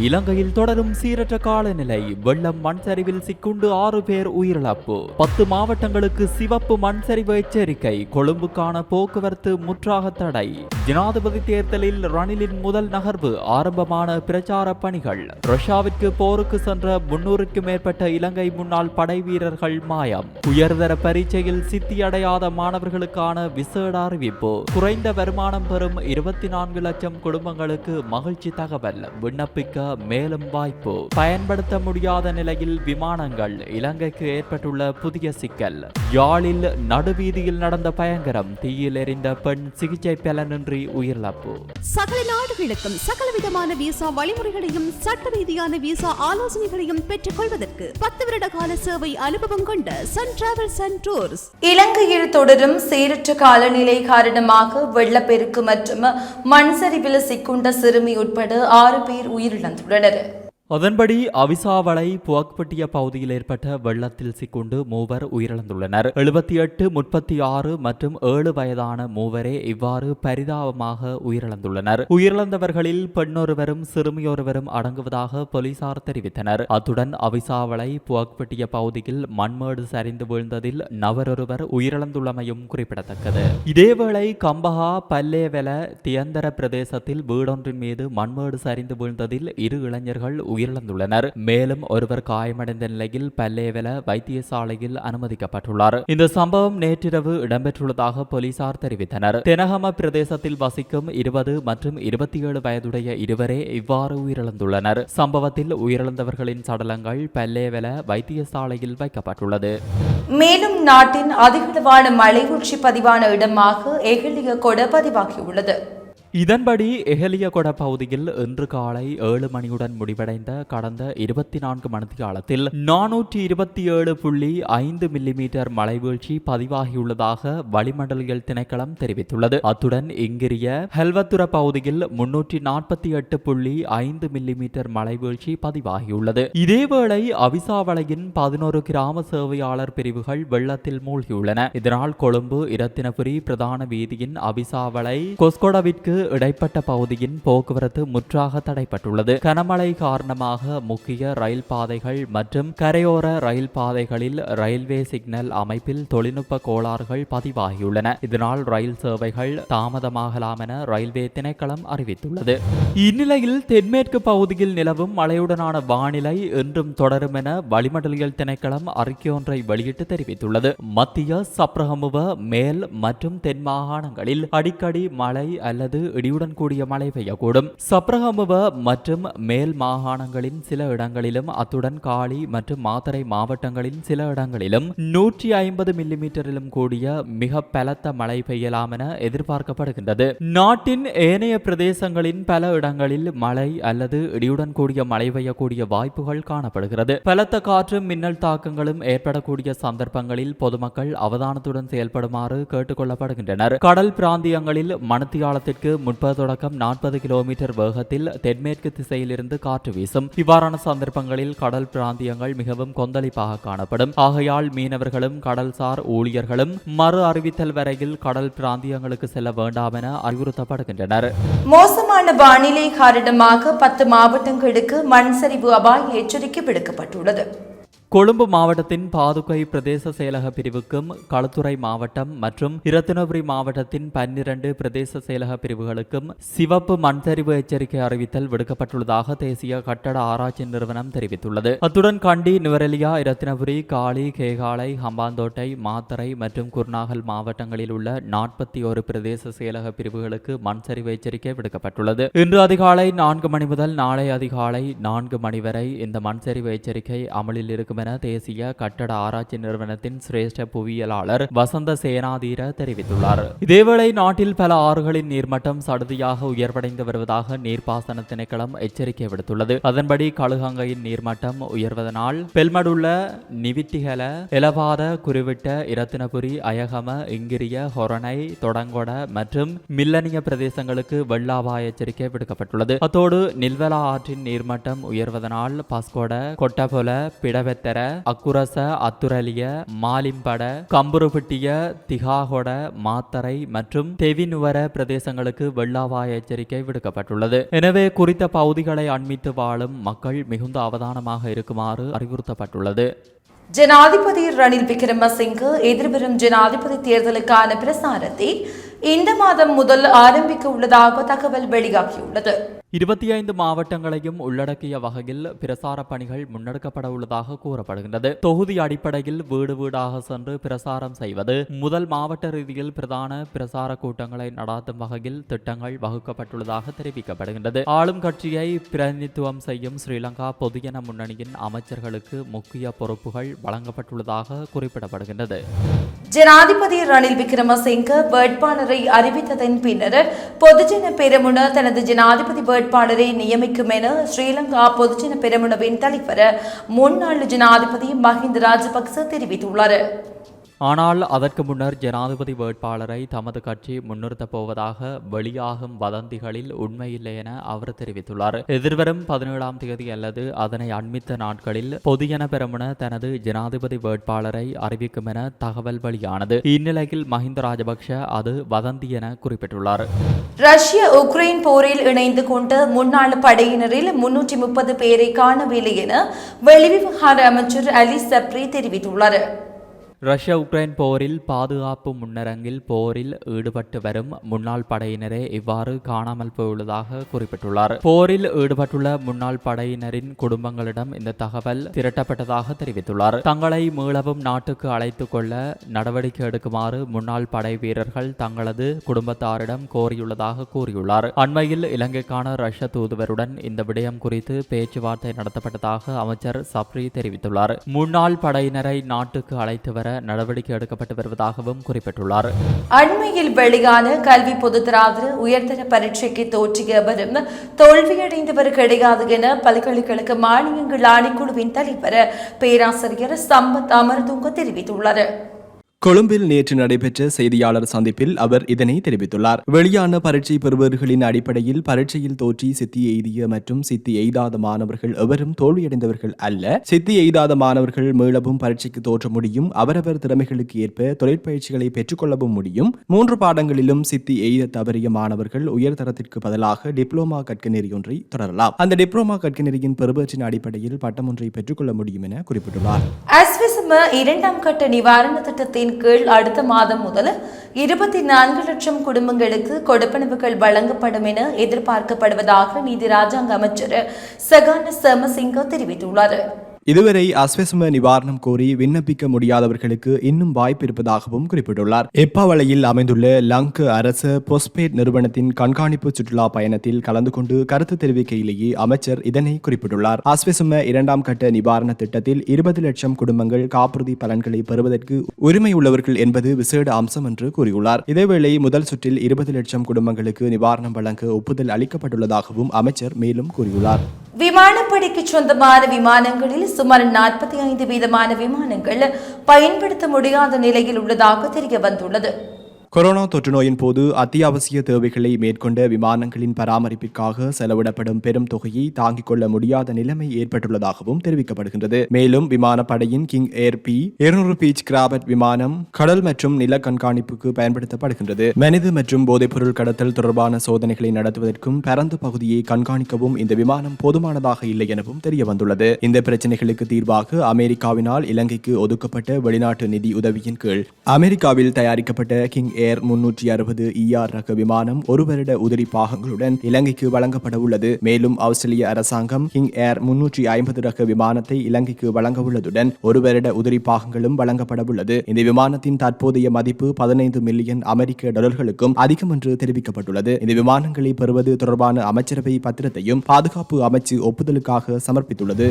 இலங்கையில் தொடரும் சீரற்ற காலநிலை. வெள்ளம் மண் சரிவில் சிக்குண்டு ஆறு பேர் உயிரிழப்பு. பத்து மாவட்டங்களுக்கு சிவப்பு மண் சரிவு எச்சரிக்கை. கொழும்புக்கான போக்குவரத்து முற்றாக தடை. ஜனாதிபதி தேர்தலில் ரணிலின் முதல் நகர்வு. ஆரம்பமான பிரச்சார பணிகள். ரஷ்யாவிற்கு போருக்கு சென்ற முன்னூறுக்கும் மேற்பட்ட இலங்கை முன்னாள் படை வீரர்கள் மாயம். உயர்தர பரீட்சையில் சித்தியடையாத மாணவர்களுக்கான விசேட அறிவிப்பு. குறைந்த வருமானம் பெறும் இருபத்தி நான்கு லட்சம் குடும்பங்களுக்கு மகிழ்ச்சி தகவல். விண்ணப்பிக்க மேலும் வாய்ப்பு. பயன்படுத்த முடியாத நிலையில் விமானங்கள் இலங்கைக்கு ஏற்பட்டுள்ள புதிய சிக்கல். யாழில் நடுவீதியில் நடந்த பயங்கரம் தீயில் எரிந்த பெண் சிகிச்சை பலனின்றி உயிரிழப்பு. சகல நாடுகளுக்கும் சகலவிதமான விசா வழிமுறைகளையும் சட்ட ரீதியான விசா ஆலோசனைகளையும் பெற்றுக் கொள்வதற்கு பத்து வருட கால சேவை அனுபவம் கொண்ட சன் டிராவல்ஸ் அண்ட் டூர்ஸ் இலங்கையில் தொடரும் சீரற்ற காலநிலை காரணமாக வெள்ளப்பெருக்கு மற்றும் மண் சரிவில் சிக்குண்ட சிறுமி உட்பட ஆறு பேர் வந்துள்ளனர் அதன்படி அவிசாவளை புவக்பட்டிய பகுதியில் ஏற்பட்ட வெள்ளத்தில் சிக்குண்டு மூவர் உயிரிழந்துள்ளனர். எழுபத்தி எட்டு முப்பத்தி ஆறு மற்றும் ஏழு வயதான மூவரே இவ்வாறு பரிதாபமாக உயிரிழந்துள்ளனர். உயிரிழந்தவர்களில் பெண்ணொருவரும் சிறுமியொருவரும் அடங்குவதாக போலீசார் தெரிவித்தனர். அத்துடன் அவிசாவளை புவக்பட்டிய பகுதியில் மண்மேடு சரிந்து வீழ்ந்ததில் நபரொருவர் உயிரிழந்துள்ளமையும் குறிப்பிடத்தக்கது. இதேவேளை கம்பஹா பல்லேவெல தியந்தர பிரதேசத்தில் வீடொன்றின் மீது மண்மேடு சரிந்து வீழ்ந்ததில் இரு இளைஞர்கள் உயிரிழந்துள்ளனர். மேலும் ஒருவர் காயமடைந்த நிலையில் பல்லேவல வைத்தியசாலையில் அனுமதிக்கப்பட்டுள்ளார். இந்த சம்பவம் நேற்றிரவு இடம்பெற்றுள்ளதாக போலீசார் தெரிவித்தனர். தெனகம பிரதேசத்தில் வசிக்கும் இருபது மற்றும் இருபத்தி ஏழு வயதுடைய இருவரே இவ்வாறு உயிரிழந்துள்ளனர். சம்பவத்தில் உயிரிழந்தவர்களின் சடலங்கள் பல்லேவல வைத்தியசாலையில் வைக்கப்பட்டுள்ளது. மேலும் நாட்டின் அதிகளவான மலை உச்சி பதிவான இடமாக எகிலிய கொட பதிவாகியுள்ளது. இதன்படி எஹலியகொட பகுதியில் இன்று காலை ஏழு மணியுடன் முடிவடைந்த கடந்த இருபத்தி நான்கு மணித்தியாலத்தில் நானூற்றி இருபத்தி ஏழு புள்ளி ஐந்து மில்லிமீட்டர் மழை வீழ்ச்சி பதிவாகியுள்ளதாக வளிமண்டலியல் திணைக்களம் தெரிவித்துள்ளது. அத்துடன் இங்கிரிய ஹெல்வத்துர பகுதியில் முன்னூற்றி நாற்பத்தி எட்டு புள்ளி ஐந்து மில்லிமீட்டர் மழை வீழ்ச்சி பதிவாகியுள்ளது. இதேவேளை அவிசாவளையின் பதினோரு கிராம சேவையாளர் பிரிவுகள் வெள்ளத்தில் மூழ்கியுள்ளன. இதனால் கொழும்பு இரத்தினபுரி பிரதான வீதியின் அவிசாவளை கொஸ்கொடவிற்கு இடைப்பட்ட பகுதியின் போக்குவரத்து முற்றாக தடைப்பட்டுள்ளது. கனமழை காரணமாக முக்கிய ரயில் பாதைகள் மற்றும் கரையோர ரயில் பாதைகளில் ரயில்வே சிக்னல் அமைப்பில் தொழில்நுட்ப கோளாறுகள் பதிவாகியுள்ளன. இதனால் ரயில் சேவைகள் தாமதமாகலாம் என ரயில்வே திணைக்களம் அறிவித்துள்ளது. இந்நிலையில் தென்மேற்கு பகுதியில் நிலவும் மழையுடனான வானிலை இன்றும் தொடரும் என வளிமண்டலியல் திணைக்களம் அறிக்கை ஒன்றை வெளியிட்டு தெரிவித்துள்ளது. மத்திய சப்ரகமுவ மேல் மற்றும் தென் மாகாணங்களில் அடிக்கடி மழை அல்லது இடியுடன் கூடிய மழை பெய்யக்கூடும். சப்ரகமுவ மற்றும் மேல் மாகாணங்களின் சில இடங்களிலும் அத்துடன் காலி மற்றும் மாத்தரை மாவட்டங்களின் சில இடங்களிலும் நூற்றி ஐம்பது மில்லிமீட்டரிலும் கூடிய மிக பலத்த மழை பெய்யலாம் என எதிர்பார்க்கப்படுகின்றது. நாட்டின் ஏனைய பிரதேசங்களின் பல இடங்களில் மழை அல்லது இடியுடன் கூடிய மழை பெய்யக்கூடிய வாய்ப்புகள் காணப்படுகிறது. பலத்த காற்றும் மின்னல் தாக்கங்களும் ஏற்படக்கூடிய சந்தர்ப்பங்களில் பொதுமக்கள் அவதானத்துடன் செயல்படுமாறு கேட்டுக்கொள்ளப்படுகின்றனர் கடல் பிராந்தியங்களில் மணத்தியாலத்திற்கு முப்பது தொடக்கம் நாற்பது கிலோமீட்டர் வேகத்தில் தென்மேற்கு திசையிலிருந்து காற்று வீசும். இவ்வாறான சந்தர்ப்பங்களில் கடல் பிராந்தியங்கள் மிகவும் கொந்தளிப்பாக காணப்படும். ஆகையால் மீனவர்களும் கடல்சார் ஊழியர்களும் மறு அறிவித்தல் வரையில் கடல் பிராந்தியங்களுக்கு செல்ல வேண்டாம் என அறிவுறுத்தப்படுகின்றனர். மோசமான வானிலை காரணமாக பத்து மாவட்டங்களுக்கு மண் சரிவு அபாய எச்சரிக்கை விடுக்கப்பட்டுள்ளது. கொழும்பு மாவட்டத்தின் பாதுகை பிரதேச செயலக பிரிவுக்கும் களுத்துறை மாவட்டம் மற்றும் இரத்தினபுரி மாவட்டத்தின் பன்னிரண்டு பிரதேச செயலக பிரிவுகளுக்கும் சிவப்பு மண்சரிவு எச்சரிக்கை அறிவித்தல் விடுக்கப்பட்டுள்ளதாக தேசிய கட்டட ஆராய்ச்சி நிறுவனம் தெரிவித்துள்ளது. அத்துடன் கண்டி நுவரெலியா இரத்தினபுரி காளி கேகாலை ஹம்பாந்தோட்டை மாத்தரை மற்றும் குர்நாகல் மாவட்டங்களில் உள்ள நாற்பத்தி ஒரு பிரதேச செயலக பிரிவுகளுக்கு மண்சரிவு எச்சரிக்கை விடுக்கப்பட்டுள்ளது. இன்று அதிகாலை நான்கு மணி முதல் நாளை அதிகாலை நான்கு மணி வரை இந்த மண்சரிவு எச்சரிக்கை அமலில் இருக்கும் என தேசிய கட்டட ஆராய்ச்சி நிறுவனத்தின் சிரேஷ்ட புவியியலாளர் வசந்த சேனாதீர தெரிவித்துள்ளார். இதேவேளை நாட்டில் பல ஆறுகளின் நீர்மட்டம் சடுதியாக உயர்வடைந்து வருவதாக நீர்ப்பாசன திணைக்களம் எச்சரிக்கை விடுத்துள்ளது. அதன்படி கழுகங்கையின் நீர்மட்டம் உயர்வதனால் பெல்மடுள்ள நிவிட்டிகல இலவாத குறிவிட்ட இரத்தினபுரி அயகம இங்கிரிய ஹொரணை தொடங்கொட மற்றும் மில்லனிய பிரதேசங்களுக்கு வெள்ள அபாய எச்சரிக்கை விடுக்கப்பட்டுள்ளது. அத்தோடு நில்வலா ஆற்றின் நீர்மட்டம் உயர்வதனால் பஸ்கொட கொட்டபொல பிடவெத்த பெத்தர அக்குரச அத்துரலிய மாலிம்பட கம்புருபட்டிய திகாகொட மாத்தரை மற்றும் தெவினுவர பிரதேசங்களுக்கு வெள்ளாவாய எச்சரிக்கை விடுக்கப்பட்டுள்ளது. எனவே குறித்த பகுதிகளை அண்மித்து வாழும் மக்கள் மிகுந்த அவதானமாக இருக்குமாறு அறிவுறுத்தப்பட்டுள்ளது. ஜனாதிபதி ரணில் விக்ரமசிங்க எதிர்வரும் ஜனாதிபதி தேர்தலுக்கான பிரசாரத்தை இந்த மாதம் முதல் ஆரம்பிக்க உள்ளதாக தகவல் வெளியாகியுள்ளது. இருபத்தி ஐந்து மாவட்டங்களையும் உள்ளடக்கிய வகையில் பிரசார பணிகள் முன்னெடுக்கப்பட உள்ளதாக கூறப்படுகின்றது. தொகுதி அடிப்படையில் வீடு வீடாக சென்று பிரசாரம் செய்வது முதல் மாவட்ட ரீதியில் பிரதான பிரசார கூட்டங்களை நடாத்தும் வகையில் திட்டங்கள் வகுக்கப்பட்டுள்ளதாக தெரிவிக்கப்படுகின்றது. ஆளும் கட்சியை பிரதிநிதித்துவம் செய்யும் ஸ்ரீலங்கா பொதுஜன முன்னணியின் அமைச்சர்களுக்கு முக்கிய பொறுப்புகள் வழங்கப்பட்டுள்ளதாக குறிப்பிடப்படுகின்றது. ஜனாதிபதி ரணில் விக்ரமசிங்க வேட்பாளரை அறிவித்ததன் பின்னர் பொதுஜன பெருமுன தனது ஜனாதிபதி நியமிக்கும் என ஸ்ரீலங்கா பொதுஜன பெரமுனவின் தலைவர் முன்னாள் ஜனாதிபதி மஹிந்த ராஜபக்ச தெரிவித்துள்ளார். ஆனால் அதற்கு முன்னர் ஜனாதிபதி வேட்பாளரை தமது கட்சி முன்னிறுத்தப் போவதாக வெளியாகும் வதந்திகளில் உண்மையில்லை என அவர் தெரிவித்துள்ளார். எதிர்வரும் பதினேழாம் தேதி அல்லது அதனை அண்மித்த நாட்களில் பொதுஜன பெருமன தனது ஜனாதிபதி வேட்பாளரை அறிவிக்கும் என தகவல் வெளியானது. இந்நிலையில் மஹிந்த ராஜபக்ஷ அது வதந்தி என குறிப்பிட்டுள்ளார். ரஷ்ய உக்ரைன் போரில் இணைந்து கொண்ட முன்னாள் படையினரில் முன்னூற்றி முப்பது பேரை காணவில்லை என வெளிவிவகார அமைச்சர் அலி சப்ரி தெரிவித்துள்ளார். ரஷ்யா உக்ரைன் போரில் பாதுகாப்பு முன்னரங்கில் போரில் ஈடுபட்டு வரும் முன்னாள் படையினரே இவ்வாறு காணாமல் போயுள்ளதாக குறிப்பிட்டுள்ளார். போரில் ஈடுபட்டுள்ள முன்னாள் படையினரின் குடும்பங்களிடம் இந்த தகவல் திரட்டப்பட்டதாக தெரிவித்துள்ளார். தங்களை மீளவும் நாட்டுக்கு அழைத்துக் கொள்ள நடவடிக்கை எடுக்குமாறு முன்னாள் படை வீரர்கள் தங்களது குடும்பத்தாரிடம் கோரியுள்ளதாக கூறியுள்ளார். அண்மையில் இலங்கைக்கான ரஷ்ய தூதுவருடன் இந்த விடயம் குறித்து பேச்சுவார்த்தை நடத்தப்பட்டதாக அமைச்சர் சப்ரி தெரிவித்துள்ளார். முன்னாள் படையினரை நாட்டுக்கு அழைத்து வர நடவடிக்கை எடுக்கப்பட்டு வருவதாகவும் குறிப்பிட்டுள்ளார். அண்மையில் வெளியான கல்வி பொதுத்தராதர உயர்தர பரீட்சைக்கு தோற்றியவரும் தோல்வியடைந்தவர் கிடையாது என பல்கலைக்கழக மானியங்கள் ஆணைக்குழுவின் தலைவர் பேராசிரியர் சம்பத் அமர்துங்க தெரிவித்துள்ளார். கொழும்பில் நேற்று நடைபெற்ற செய்தியாளர் சந்திப்பில் அவர் இதனை தெரிவித்துள்ளார். வெளியான பரீட்சை பெறுபவர்களின் அடிப்படையில் பரீட்சையில் தோற்றி சித்தி எய்திய மற்றும் சித்தி எய்தாத மாணவர்கள் எவரும் தோல்வியடைந்தவர்கள் அல்ல. சித்தி எய்தாத மாணவர்கள் மீளவும் பரீட்சைக்கு தோற்ற முடியும். அவரவர் திறமைகளுக்கு ஏற்ப தொழிற்பயிற்சிகளை பெற்றுக்கொள்ளவும் முடியும். மூன்று பாடங்களிலும் சித்தி எய்த தவறிய மாணவர்கள் உயர்தரத்திற்கு பதிலாக டிப்ளோமா கற்க நெறியொன்றை தொடரலாம். அந்த டிப்ளோமா கற்க நெறியின் பெறுபவற்றின் அடிப்படையில் பட்டம் ஒன்றை பெற்றுக்கொள்ள முடியும் என குறிப்பிட்டுள்ளார். இரண்டாம் கட்ட நிவாரண திட்டத்தின் கீழ் அடுத்த மாதம் முதல் இருபத்தி நான்கு லட்சம் குடும்பங்களுக்கு கொடுப்பனவுகள் வழங்கப்படும் என எதிர்பார்க்கப்படுவதாக நீதி ராஜாங்க அமைச்சர் சகான சமசிங்க தெரிவித்துள்ளார். இதுவரை அஸ்வசம நிவாரணம் கோரி விண்ணப்பிக்க முடியாதவர்களுக்கு இன்னும் வாய்ப்பு இருப்பதாகவும் குறிப்பிட்டுள்ளார். எப்பாவளையில் அமைந்துள்ள லங்கு அரசு பொஸ்பேட் நிறுவனத்தின் கண்காணிப்பு சுற்றுலா பயணத்தில் கலந்து கொண்டு கருத்து தெரிவிக்கையிலேயே அமைச்சர் இதனை குறிப்பிட்டுள்ளார். அஸ்வசம இரண்டாம் கட்ட நிவாரண திட்டத்தில் இருபது லட்சம் குடும்பங்கள் காப்புறுதி பலன்களை பெறுவதற்கு உரிமை உள்ளவர்கள் என்பது விசேட அம்சம் என்று கூறியுள்ளார். இதேவேளை முதல் சுற்றில் இருபது லட்சம் குடும்பங்களுக்கு நிவாரணம் வழங்க ஒப்புதல் அளிக்கப்பட்டுள்ளதாகவும் அமைச்சர் மேலும் கூறியுள்ளார். விமானப்படைக்கு சொந்தமான விமானங்களில் சுமார் நாற்பத்தி ஐந்து வீதமான விமானங்கள் பயன்படுத்த முடியாத நிலையில் உள்ளதாக தெரிய வந்துள்ளது கொரோனா தொற்று நோயின் போது அத்தியாவசிய தேவைகளை மேற்கொண்ட விமானங்களின் பராமரிப்பிற்காக செலவிடப்படும் பெரும் தொகையை தாங்கிக் கொள்ள முடியாத நிலைமை ஏற்பட்டுள்ளதாகவும் தெரிவிக்கப்படுகின்றது. மேலும் விமானப்படையின் கிங் ஏர் பி இருநூறு பீச் கிராபட் விமானம் கடல் மற்றும் நில கண்காணிப்புக்கு பயன்படுத்தப்படுகின்றது. மனித மற்றும் போதைப்பொருள் கடத்தல் தொடர்பான சோதனைகளை நடத்துவதற்கும் பரந்த பகுதியை கண்காணிக்கவும் இந்த விமானம் போதுமானதாக இல்லை எனவும் தெரிய வந்துள்ளது இந்த பிரச்சனைகளுக்கு தீர்வாக அமெரிக்காவினால் இலங்கைக்கு ஒதுக்கப்பட்ட வெளிநாட்டு நிதி உதவியின் கீழ் அமெரிக்காவில் தயாரிக்கப்பட்ட கிங் ஏர் ஏர் முன்னூற்றி அறுபது இஆர் ரக விமானம் ஒரு வருட உதிரி பாகங்களுடன் இலங்கைக்கு வழங்கப்பட உள்ளது. மேலும் ஆஸ்திரேலிய அரசாங்கம் கிங் ஏர் முன்னூற்றி ஐம்பது ரக விமானத்தை இலங்கைக்கு வழங்க உள்ளதுடன் ஒரு வருட உதிரி பாகங்களும் வழங்கப்பட உள்ளது. இந்த விமானத்தின் தற்போதைய மதிப்பு பதினைந்து மில்லியன் அமெரிக்க டாலர்களுக்கும் அதிகம் என்று தெரிவிக்கப்பட்டுள்ளது. இந்த விமானங்களை பெறுவது தொடர்பான அமைச்சரவை பத்திரத்தையும் பாதுகாப்பு அமைச்சு ஒப்புதலுக்காக சமர்ப்பித்துள்ளது.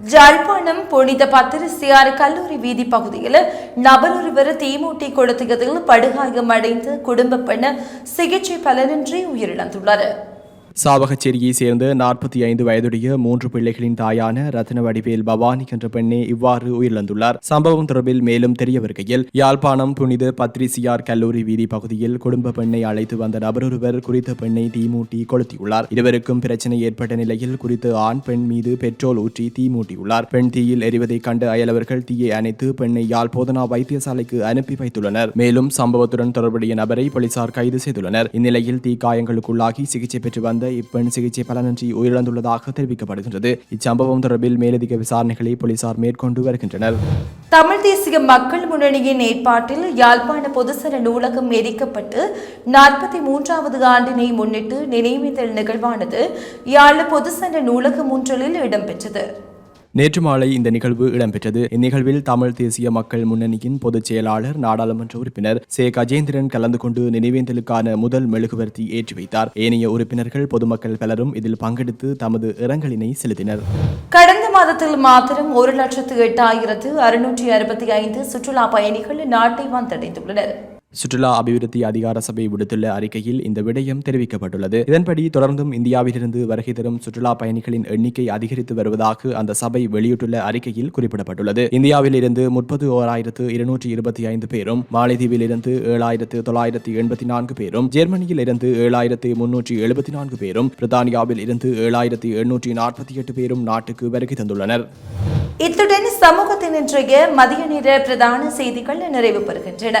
ஜாழ்ப்பாணம் புனித பத்திரசியார் கல்லூரி வீதி பகுதியில் நபர் ஒருவர் தீமூட்டி கொளுத்தியதில் படுகாயம் அடைந்து குடும்ப பெண் சிகிச்சை பலனின்றி உயிரிழந்துள்ளார் சாவகச்சேரியை சேர்ந்த நாற்பத்தி ஐந்து வயதுடைய மூன்று பிள்ளைகளின் தாயான ரத்ன வடிவேல் பவானி என்ற பெண்ணே இவ்வாறு உயிரிழந்துள்ளார். சம்பவம் தொடர்பில் மேலும் தெரிய வருகையில் யாழ்ப்பாணம் புனித பத்ரிசியார் கல்லூரி வீதி பகுதியில் குடும்ப பெண்ணை அழைத்து வந்த நபரொருவர் குறித்த பெண்ணை தீமூட்டி கொளுத்தியுள்ளார். இருவருக்கும் பிரச்சனை ஏற்பட்ட நிலையில் குறித்த ஆண் பெண் மீது பெட்ரோல் ஊற்றி தீமூட்டியுள்ளார். பெண் தீயில் எரிவதை கண்டு அயலவர்கள் தீயை அணைத்து பெண்ணை யாழ் போதனா வைத்தியசாலைக்கு அனுப்பி வைத்துள்ளனர். மேலும் சம்பவத்துடன் தொடர்புடைய நபரை போலீசார் கைது செய்துள்ளனர். இந்நிலையில் தீ காயங்களுக்குள்ளாகி சிகிச்சை பெற்று வந்த இப்பெண் சிகிச்சை பலனின்றி உயிரிழந்துள்ளதாக தெரிவிக்கப்படுகின்றது. இச்சம்பவம் தொடர்பில் மேலதிக விசாரணைகளை போலீசார் மேற்கொண்டு வருகின்றனர். தமிழ் தேசிய மக்கள் முன்னணியின் ஏற்பாட்டில் யாழ்ப்பாண பொதுசர நூலகம் எரிக்கப்பட்டு நாற்பத்தி மூன்றாவது ஆண்டினை முன்னிட்டு நினைவேந்தல் நிகழ்வானது யாழ் பொதுசன நூலகம் ஒன்றலில் இடம்பெற்றது. நேற்று மாலை இந்த நிகழ்வு இடம்பெற்றது. இந்நிகழ்வில் தமிழ் தேசிய மக்கள் முன்னணியின் பொதுச் செயலாளர் நாடாளுமன்ற உறுப்பினர் சே. கஜேந்திரன் கலந்து கொண்டு நினைவேந்தலுக்கான முதல் மெழுகுவர்த்தி ஏற்றி வைத்தார். ஏனைய உறுப்பினர்கள் பொதுமக்கள் பலரும் இதில் பங்கெடுத்து தமது இரங்கலினை செலுத்தினர். கடந்த மாதத்தில் மாத்திரம் ஒரு லட்சத்து எட்டாயிரத்து அறுநூற்றி அறுபத்தி ஐந்து சுற்றுலா பயணிகள் நாட்டை வந்தடைந்துள்ளனர். சுற்றுலா அபிவிருத்தி அதிகார சபை விடுத்துள்ள அறிக்கையில் இந்த விடயம் தெரிவிக்கப்பட்டுள்ளது. இதன்படி தொடர்ந்தும் இந்தியாவிலிருந்து வருகை தரும் சுற்றுலா பயணிகளின் எண்ணிக்கை அதிகரித்து வருவதாக அந்த சபை வெளியிட்டுள்ள அறிக்கையில் குறிப்பிடப்பட்டுள்ளது. இந்தியாவில் இருந்து முப்பது ஓராயிரத்து இருநூற்றி இருபத்தி ஐந்து பேரும் மாலைதீவில் இருந்து ஏழாயிரத்து தொள்ளாயிரத்தி எண்பத்தி நான்கு பேரும் ஜெர்மனியில் இருந்து ஏழாயிரத்து முன்னூற்றி எழுபத்தி நான்கு பேரும் பிரித்தானியாவில் இருந்து ஏழாயிரத்தி எண்ணூற்றி நாற்பத்தி எட்டு பேரும் நாட்டுக்கு வருகை தந்துள்ளனர். இத்துடன் சமூகத்தின் இன்றைய மதிய நேர பிரதான செய்திகள் நிறைவு பெறுகின்றன